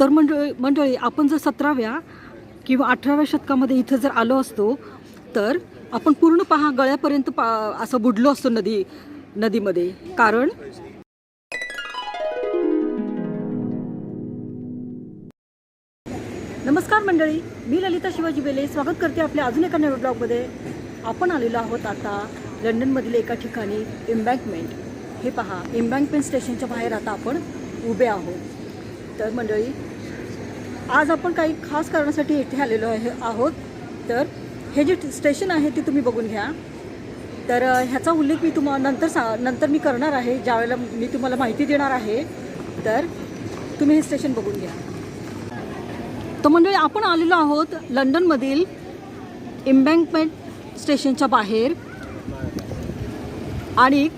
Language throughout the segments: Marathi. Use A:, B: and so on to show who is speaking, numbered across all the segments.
A: तर मंडळी मंडळी आपण जर सतराव्या किंवा अठराव्या शतकामध्ये इथं जर आलो असतो तर आपण पूर्ण पहा गळ्यापर्यंत पा असं बुडलो असतो नदी नदीमध्ये. कारण? नमस्कार मंडळी मी ललिता शिवाजी बेले. स्वागत करते आपल्या अजून एका नव्या ब्लॉगमध्ये. आपण आलेलो आहोत आता लंडनमधील एका ठिकाणी इम्बँकमेंट हे पहा इम्बँकमेंट स्टेशनच्या बाहेर आता आपण उभे आहोत. तर मंडळी आज आपण काही खास कारणासाठी इथे आलेलो आहे आहोत. तर हे जे स्टेशन आहे ते तुम्ही बघून घ्या. तर ह्याचा उल्लेख मी तुम्हाला नंतर सा नंतर मी करणार आहे ज्यावेळेला मी तुम्हाला माहिती देणार आहे. तर तुम्ही हे स्टेशन बघून घ्या. तर म्हणजे आपण आलेलो आहोत लंडनमधील एम्बँकमेंट स्टेशनच्या बाहेर. आणि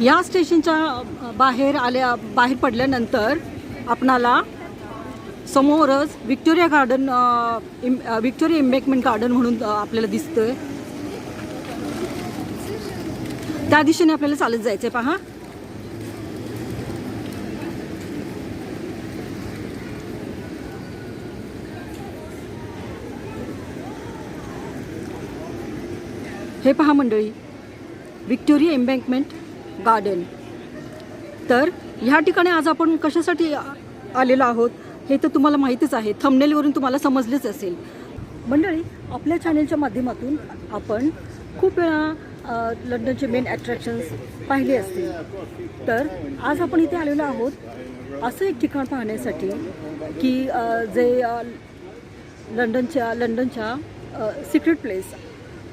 A: या स्टेशनच्या बाहेर आल्या बाहेर पडल्यानंतर आपणाला समोरच विक्टोरिया गार्डन इम विक्टोरिया इम्बॅकमेंट गार्डन म्हणून आपल्याला दिसतंय. त्या दिशेने आपल्याला चालत जायचंय पहा. हे पहा मंडळी विक्टोरिया एम्बँकमेंट गार्डन तर ह्या ठिकाणी आज आपण कशासाठी आलेलो आहोत? हे तर तुम्हाला माहीतच आहे. थंबनेलवरून तुम्हाला समजलेच असेल. मंडळी आपल्या चॅनेलच्या माध्यमातून आपण खूप वेळा लंडनचे मेन अट्रॅक्शन्स पाहिले असतील. तर आज आपण इथे आलेलो आहोत असं एक ठिकाण पाहण्यासाठी की जे लंडनच्या लंडनच्या सिक्रेट प्लेस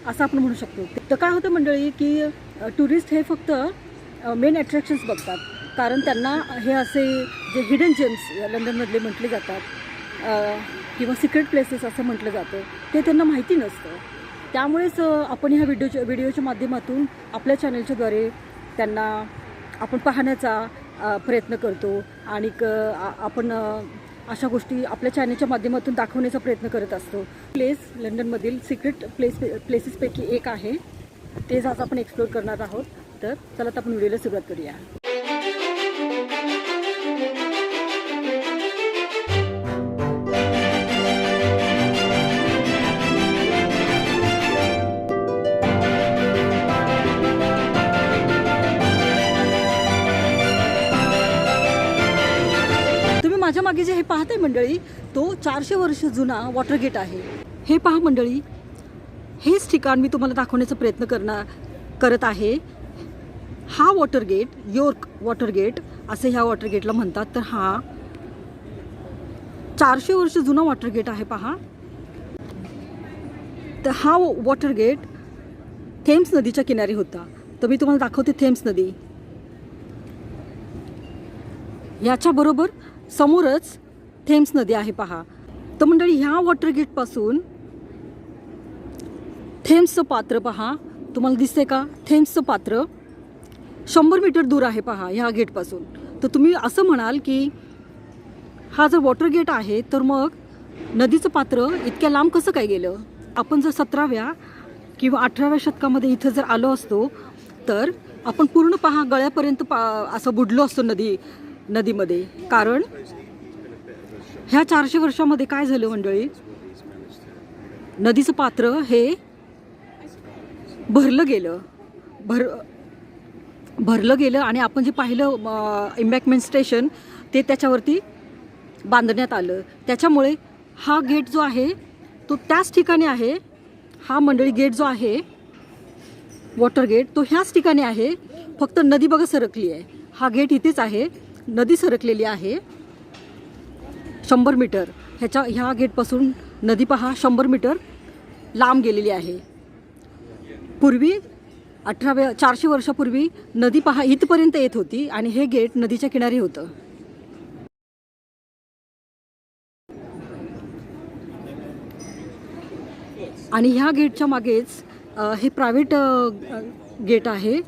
A: असं आपण म्हणू शकतो. तर काय होतं मंडळी की टुरिस्ट हे फक्त मेन अट्रॅक्शन्स बघतात. कारण त्यांना हे असे जे हिडन जेम्स लंडनमधले म्हटले जातात किंवा सिक्रेट प्लेसेस असं म्हटलं जातं ते त्यांना माहिती नसतं. त्यामुळेच आपण ह्या व्हिडिओच्या व्हिडिओच्या माध्यमातून आपल्या चॅनलच्याद्वारे त्यांना आपण पाहण्याचा प्रयत्न करतो आणि क आपण अशा गोष्टी आपल्या चॅनलच्या माध्यमातून दाखवण्याचा प्रयत्न करत असतो. प्लेस लंडनमधील सिक्रेट प्लेस प्लेसेसपैकी एक आहे. तेच आज आपण एक्सप्लोर करणार आहोत. तर चला आता आपण व्हिडिओला सुरुवात करूया. माझ्या मागे जे हे पाहते मंडळी तो चारशे वर्ष जुना वॉटर गेट आहे. हे पहा मंडळी हेच ठिकाण मी तुम्हाला दाखवण्याचा प्रयत्न करणार करत आहे. हा water gate York water gate असे ह्या वॉटर गेटला म्हणतात. तर हा चारशे वर्ष जुना वॉटर गेट आहे पहा. तर हा वॉटर गेट थेम्स नदीच्या किनारी होता. तर मी तुम्हाला दाखवते थेम्स नदी. याच्याबरोबर समोरच थेम्स नदी आहे पहा. तर मंडळी ह्या वॉटर गेटपासून थेम्सचं पात्र पहा. तुम्हाला दिसते का? थेम्सचं पात्र शंभर मीटर दूर आहे पहा ह्या गेटपासून. तर तुम्ही असं म्हणाल की हा जर वॉटर गेट आहे तर मग नदीचं पात्र इतक्या लांब कसं काय गेलं? आपण जर सतराव्या किंवा अठराव्या शतकामध्ये इथं जर आलो असतो तर आपण पूर्ण पहा गळ्यापर्यंत पा असं बुडलो असतो नदी नदीमध्ये. कारण ह्या चारशे वर्षामध्ये काय झालं मंडळी? नदीचं पात्र हे भरलं गेलं. भर भरलं गेलं आणि आपण जे पाहिलं इम्बॅकमेंट स्टेशन ते त्याच्यावरती बांधण्यात आलं. त्याच्यामुळे हा गेट जो आहे तो त्याच ठिकाणी आहे. हा मंडळी गेट जो आहे वॉटर गेट तो ह्याच ठिकाणी आहे. फक्त नदी बघा सरकली आहे. हा गेट इथेच आहे. नदी सरकलेली आहे. शंभर मीटर. ह्याच्या ह्या गेटपासून नदी पहा शंभर मीटर लांब गेलेली आहे. पूर्वी अठराव्या चारशे वर्षापूर्वी नदी पहा इथपर्यंत येत होती आणि हे गेट नदीच्या किनारी होतं. आणि ह्या गेटच्या मागेच हे प्रायव्हेट गेट आहे.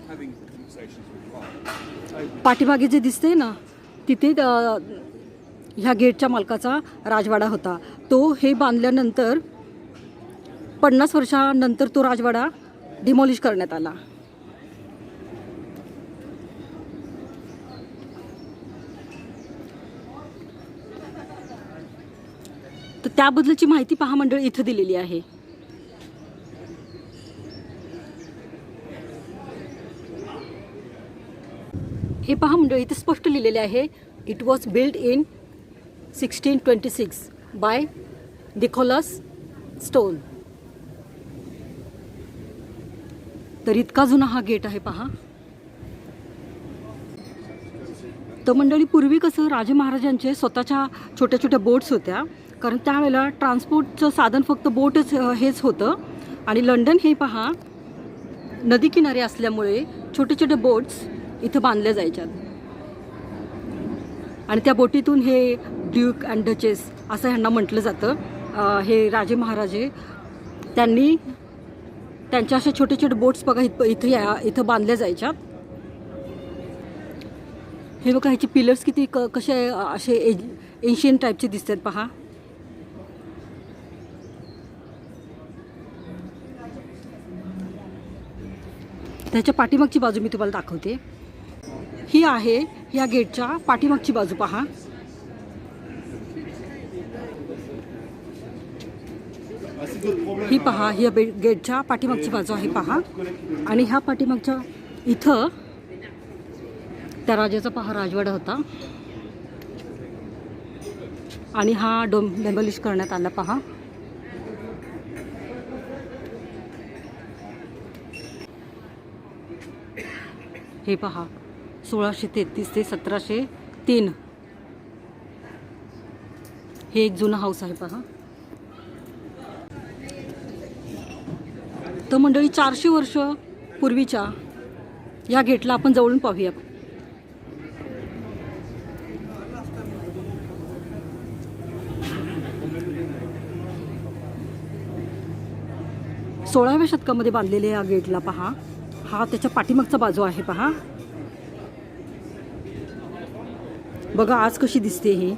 A: पाठीमागे जे दिसते ना तिथे ह्या गेटच्या मालकाचा राजवाडा होता. तो हे बांधल्यानंतर पन्नास वर्षानंतर तो राजवाडा डिमॉलिश करण्यात आला. तर त्याबद्दलची माहिती पहा मंडळ इथं दिलेली आहे. हे पहा मंडळ इथे स्पष्ट लिहिलेले आहे. It was build in sixteen twenty six by डिकोलस stone तर इतका जुना हा गेट आहे पहा. तर मंडळी पूर्वी कसं राजे महाराजांचे स्वतःच्या छोट्या छोट्या बोट्स होत्या. कारण त्यावेळेला ट्रान्सपोर्टचं साधन फक्त बोटच हेच होतं. आणि लंडन हे पहा नदी किनारे असल्यामुळे छोटे छोटे बोट्स इथं बांधल्या जायच्यात. आणि त्या बोटीतून हे ड्यूक अँड डचेस असं ह्यांना म्हटलं जातं. हे राजे महाराजे त्यांनी त्यांच्या अशा छोटे छोटे बोट्स बघा इथं इथं या इथं बांधल्या जायच्या. हे बघा ह्याचे पिलर्स किती क कसे असे एन्शियन टाईपचे दिसतात पहा. त्याच्या पाठीमागची बाजू मी तुम्हाला दाखवते. ही आहे या गेटच्या पाठीमागची बाजू पहा. ही पहा ही बे गेटच्या पाठीमागची बाजू आहे पहा. आणि ह्या पाठीमागच्या इथं त्या राजाचा पहा राजवाडा होता. आणि हा डोम डेमोलिश करण्यात आला पहा. हे पहा सोळाशे तेहतीस ते सतराशे तीन. हे एक जुनं हाऊस आहे पहा. तर मंडळी चारशे वर्ष पूर्वीच्या या गेटला आपण जवळून पाहूया. सोळाव्या शतकामध्ये बांधलेल्या या गेटला पहा. हा त्याच्या पाठीमागचा बाजू आहे पहा. बघा आज कशी दिसते ही.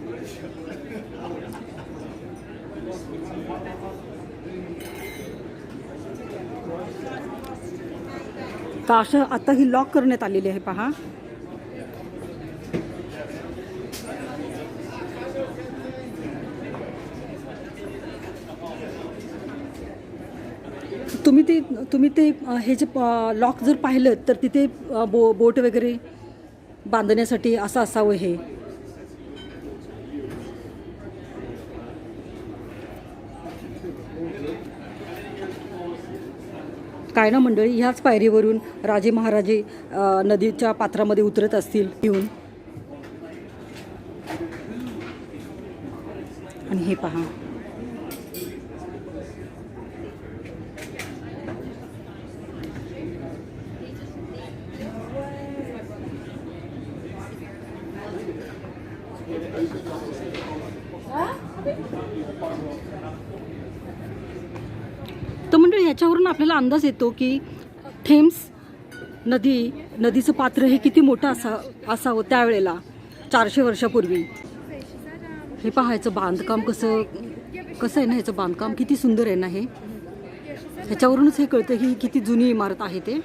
A: तर असं आता ही लॉक करण्यात आलेली आहे पहा. तुम्ही ते तुम्ही ते हे जे लॉक जर पाहिलं तर तिथे बो बोट वगैरे बांधण्यासाठी असं असावं हे. काय ना मंडळी ह्याच पायरीवरून राजे महाराजे नदीच्या पात्रामध्ये उतरत असतील येऊन. आणि हे पहा तर मंडळी याच्यावरून आपल्याला अंदाज येतो की थेम्स नदी नदीचं पात्र हे किती मोठं असा असावं त्यावेळेला चारशे वर्षापूर्वी? हे पहायचं बांधकाम कसं कसं आहे ना ह्याचं बांधकाम? किती सुंदर आहे ना हे? ह्याच्यावरूनच हे कळतं की ही किती जुनी इमारत आहे ते.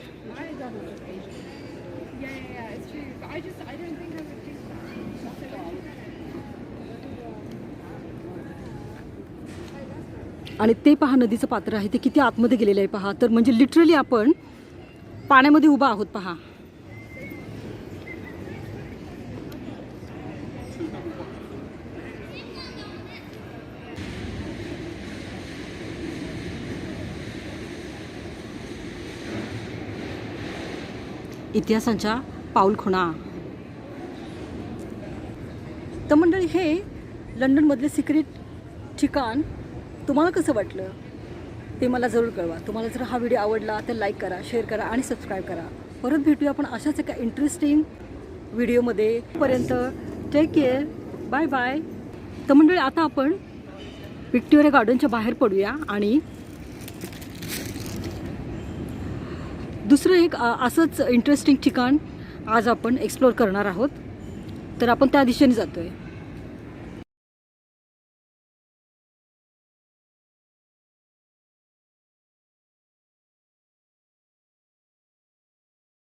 A: आणि ते पहा नदीचं पात्र आहे ते किती आतमध्ये गेलेलं आहे पहा. तर म्हणजे लिटरली आपण पाण्यामध्ये उभा आहोत पहा. इतिहासाच्या पाऊलखुणा. तर मंडळी हे लंडनमधले सिक्रेट ठिकाण तुम्हाला कसं वाटलं? ते मला जरूर कळवा. तुम्हाला जर हा व्हिडिओ आवडला तर लाईक करा शेअर करा आणि सबस्क्राईब करा. परत भेटूया आपण अशाच एका इंटरेस्टिंग व्हिडिओमध्ये. पर्यंत टेक केअर बाय बाय तर मंडळी आता आपण विक्टोरिया गार्डनच्या बाहेर पडूया आणि दुसरं एक असंच इंटरेस्टिंग ठिकाण आज आपण एक्सप्लोअर करणार आहोत. तर आपण त्या दिशेने जातो आहे